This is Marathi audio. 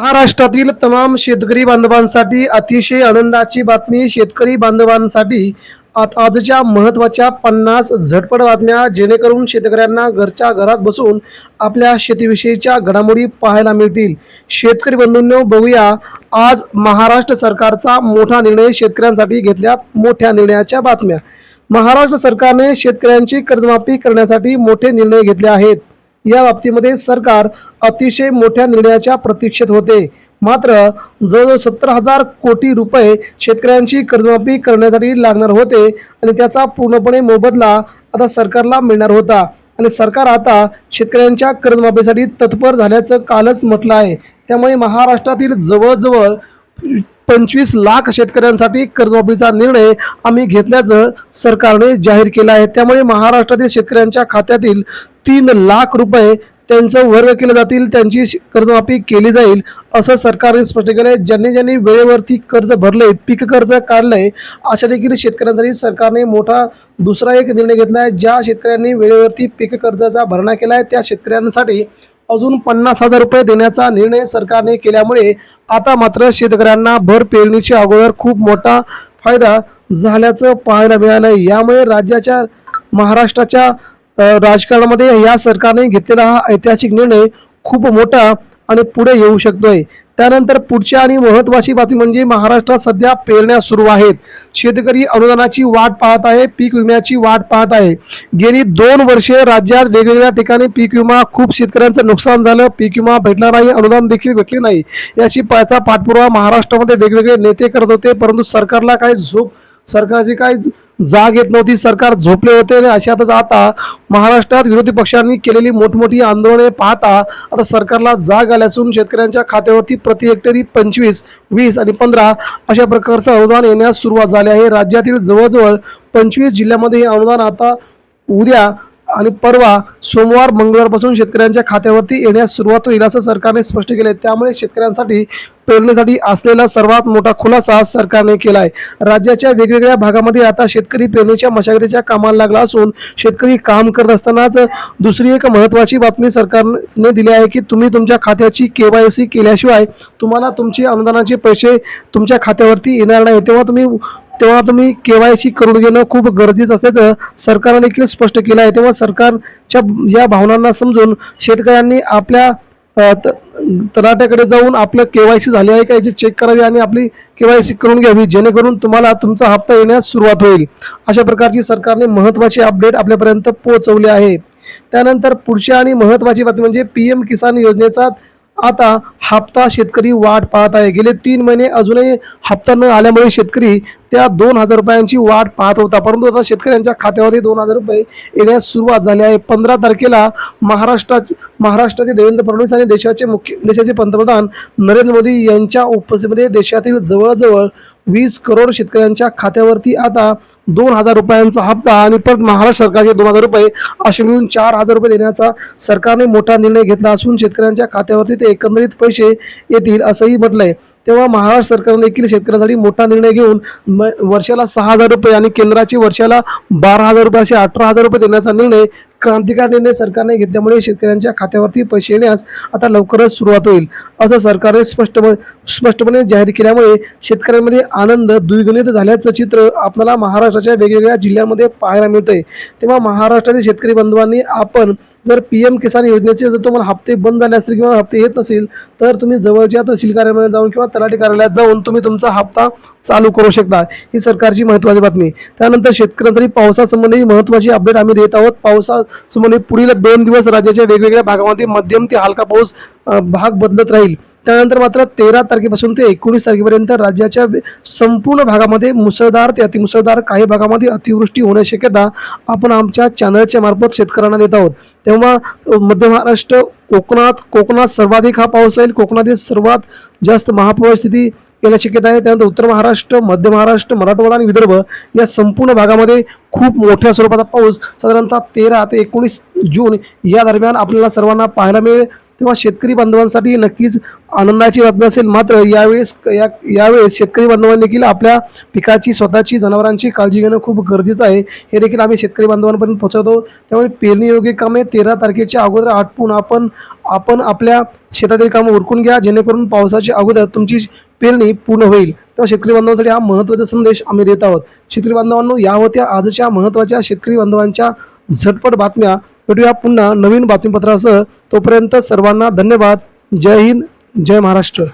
महाराष्ट्रातील तमाम शेतकरी बांधवांसाठी अतिशय आनंदाची बातमी शेतकरी बांधवांसाठी. आजच्या महत्त्वाच्या पन्नास झटपट बातम्या जेणेकरून शेतकऱ्यांना घरच्या घरात बसून आपल्या शेतीविषयीच्या घडामोडी पाहायला मिळतील. शेतकरी बंधूंनो बघूया. आज महाराष्ट्र सरकारचा मोठा निर्णय शेतकऱ्यांसाठी घेतल्यात मोठ्या निर्णयाच्या बातम्या. महाराष्ट्र सरकारने शेतकऱ्यांची कर्जमाफी करण्यासाठी मोठे निर्णय घेतले आहेत. या बाबतीमध्ये सरकार अतिशय मोठ्या निर्णयाच्या प्रतीक्षेत होते. मात्र जवळजवळ सत्तर हजार कोटी रुपये शेतकऱ्यांची कर्जमाफी करण्यासाठी लागणार होते आणि त्याचा पूर्णपणे मोबदला आता सरकारला मिळणार होता. आणि सरकार आता शेतकऱ्यांच्या कर्जमाफीसाठी तत्पर झाल्याचं कालच म्हटलं आहे. त्यामुळे महाराष्ट्रातील जवळजवळ पंचवीस लाख शेतकऱ्यांसाठी कर्जमाफीचा निर्णय आम्ही घेतल्याचं सरकारने जाहीर केलं आहे. त्यामुळे महाराष्ट्रातील शेतकऱ्यांच्या खात्यातील तीन लाख रुपये त्यांचं वर्ग केले जातील त्यांची कर्जमाफी केली जाईल असं सरकारने स्पष्ट केलंय. ज्यांनी ज्यांनी वेळेवरती कर्ज भरले पीक कर्ज काढलंय अशा देखील शेतकऱ्यांसाठी सरकारने मोठा दुसरा एक निर्णय घेतला आहे. ज्या शेतकऱ्यांनी वेळेवरती पीक कर्जाचा भरणा केला आहे त्या शेतकऱ्यांसाठी अजून पन्नास हजार रुपये देण्याचा निर्णय सरकारने केल्यामुळे आता मात्र शेतकऱ्यांना भर पेरणीच्या अगोदर खूप मोठा फायदा झाल्याचं पाहायला मिळालं यामुळे राज्याच्या महाराष्ट्राच्या राजकारणामध्ये या सरकारने घेतलेला हा ऐतिहासिक निर्णय खूप मोठा आणि पुढे येऊ शकतोय. त्यानंतर पुढची आणि महत्वाची बातमी म्हणजे महाराष्ट्रात सध्या पेरण्या सुरू आहेत. शेतकरी अनुदानाची वाट पाहत आहे पीक विम्याची वाट पाहत आहे. गेली दोन वर्षे राज्यात वेगवेगळ्या ठिकाणी पीक विमा खूप शेतकऱ्यांचं नुकसान झालं. पीक विमा भेटला नाही अनुदान देखील भेटले नाही. याची याचा पाठपुरावा महाराष्ट्रामध्ये वेगवेगळे नेते करत होते परंतु सरकारला काही झोप सरकारची काय जाग येत नव्हती. सरकार झोपले होते. आणि अशातच आता महाराष्ट्रात विरोधी पक्षांनी केलेली मोठमोठी आंदोलने पाहता आता सरकारला जाग आल्यासून शेतकऱ्यांच्या खात्यावरती प्रति हेक्टरी पंचवीस वीस आणि पंधरा अशा प्रकारचं अनुदान येण्यास सुरुवात झाली आहे. राज्यातील जवळजवळ पंचवीस जिल्ह्यामध्ये हे अनुदान आता उद्या आणि परवा सोमवार मंगळवारपासून शेतकऱ्यांच्या खात्यावरती येण्यास सुरुवात होईल असं सरकारने स्पष्ट केले त्यामुळे शेतकऱ्यांसाठी पेरणीसाठी असलेला सर्वात मोठा खुलासा सरकारने केला आहे राज्याच्या वेगवेगळ्या भागामध्ये आता शेतकरी पेरणीच्या मशागतीच्या कामाला लागला असून शेतकरी काम करत असतानाच दुसरी एक महत्वाची बातमी सरकारने दिली आहे की तुम्ही तुमच्या खात्याची केवायसी केल्याशिवाय तुम्हाला तुमचे अनुदानाचे पैसे तुमच्या खात्यावरती येणार नाही तेव्हा तुम्ही तेव्हा तुम्ही केवायसी करून घेणं खूप गरजेचं असल्याचं सरकारने देखील स्पष्ट केलं आहे तेव्हा सरकारच्या या भावनांना समजून शेतकऱ्यांनी आपल्या त- तलाट्याकडे जाऊन आपलं केवायसी झाली आहे का याची चेक करावी आणि आपली केवायसी करून घ्यावी जेणेकरून तुम्हाला तुमचा हप्ता येण्यास सुरुवात होईल. अशा प्रकारची सरकारने महत्त्वाची अपडेट आपल्यापर्यंत पोहोचवली आहे. त्यानंतर पुढची आणि महत्त्वाची बातमी म्हणजे पी एम किसान योजनेचा आता हप्ता शेतकरी वाट पाहत आहे. गेले तीन महिने अजूनही हप्ता न आल्यामुळे शेतकरी त्या दोन हजार रुपयांची वाट पाहत होता. परंतु आता शेतकऱ्यांच्या खात्यामध्ये दोन हजार रुपये येण्यास सुरुवात झाली आहे. पंधरा तारखेला महाराष्ट्राचे महाराष्ट्राचे देवेंद्र फडणवीस आणि देशाचे मुख्य देशाचे पंतप्रधान नरेंद्र मोदी यांच्या उपस्थितीमध्ये देशातील जवळजवळ वीस करोड शेतकऱ्यांच्या खात्यावरती आता दोन हजार रुपयांचा हप्ता आणि परत महाराष्ट्र सरकारचे दोन हजार रुपये असे मिळून चार हजार रुपये देण्याचा सरकारने मोठा निर्णय घेतला असून शेतकऱ्यांच्या खात्यावरती ते एकंदरीत पैसे येतील असंही म्हटलंय. तेव्हा महाराष्ट्र सरकारने देखील शेतकऱ्यांसाठी मोठा निर्णय घेऊन म- वर्षाला सहा हजार रुपये आणि केंद्राची वर्षाला बारा हजार रुपये असे अठरा हजार रुपये देण्याचा निर्णय क्रांतिकारी निर्णय सरकारने घेतल्यामुळे शेतकऱ्यांच्या खात्यावरती पैसे येण्यास आता लवकरच सुरुवात होईल. असं सरकारने स्पष्ट स्पष्टपणे जाहीर केल्यामुळे शेतकऱ्यांमध्ये आनंद द्विगुणित झाल्याचं चित्र आपल्याला महाराष्ट्राच्या वेगवेगळ्या जिल्ह्यांमध्ये पाहायला मिळतंय. तेव्हा महाराष्ट्रातील शेतकरी बंधवांनी आपण जर पी एम किसान योजनेचे जर तुम्हाला हप्ते बंद झाले असतील किंवा हप्ते येत नसेल तर तुम्ही जवळच्या तहसील कार्यालयामध्ये जाऊन किंवा तलाठी कार्यालयात जाऊन तुम्ही तुमचा हप्ता चालू करू शकता. ही सरकारची महत्त्वाची बातमी त्यानंतर शेतकऱ्यांसाठी पावसासंबंधी महत्त्वाची अपडेट आम्ही देत आहोत. पावसा पावसासंबंधी पुढील दोन दिवस राज्याच्या वेगवेगळ्या भागामध्ये मध्यम ते हलका पाऊस भाग बदलत राहील. त्यानंतर मात्र तेरा तारखेपासून ते एकोणीस तारखेपर्यंत राज्याच्या संपूर्ण भागामध्ये मुसळधार ते अतिमुसळधार काही भागामध्ये अतिवृष्टी होण्याची शक्यता आपण आमच्या चॅनलच्या मार्फत शेतकऱ्यांना देत आहोत. तेव्हा मध्य महाराष्ट्र कोकणात कोकणात सर्वाधिक हा पाऊस राहील. कोकणातील सर्वात जास्त महापूर स्थिती येण्याची शक्यता आहे. त्यानंतर उत्तर महाराष्ट्र मध्य महाराष्ट्र मराठवाडा आणि विदर्भ या संपूर्ण भागामध्ये खूप मोठ्या स्वरूपाचा पाऊस साधारणतः तेरा ते एकोणीस जून या दरम्यान आपल्याला सर्वांना पाहायला मिळेल. तेव्हा शेतकरी बांधवांसाठी नक्कीच आनंदाची बातमी असेल. मात्र यावेळेस या यावेळेस शेतकरी बांधवांनी देखील आपल्या पिकाची स्वतःची जनावरांची काळजी घेणं खूप गरजेचं आहे. हे देखील आम्ही शेतकरी बांधवांपर्यंत पोहोचवतो. त्यामुळे पेरणी योग्य कामे तेरा तारखेच्या अगोदर आटपून आपण आपण आपल्या शेतातील कामं उरकून घ्या. जेणेकरून पावसाच्या अगोदर तुमची पेरणी पूर्ण होईल. तर शेतकरी बांधवांसाठी हा महत्त्वाचा संदेश आम्ही देत आहोत. शेतकरी बांधवांनो या होत्या आजच्या महत्त्वाच्या शेतकरी बांधवांच्या झटपट बातम्या. भेटूया पुन्हा नवीन बातमीपत्रासह. तोपर्यंत सर्वांना धन्यवाद. जय हिंद जय महाराष्ट्र.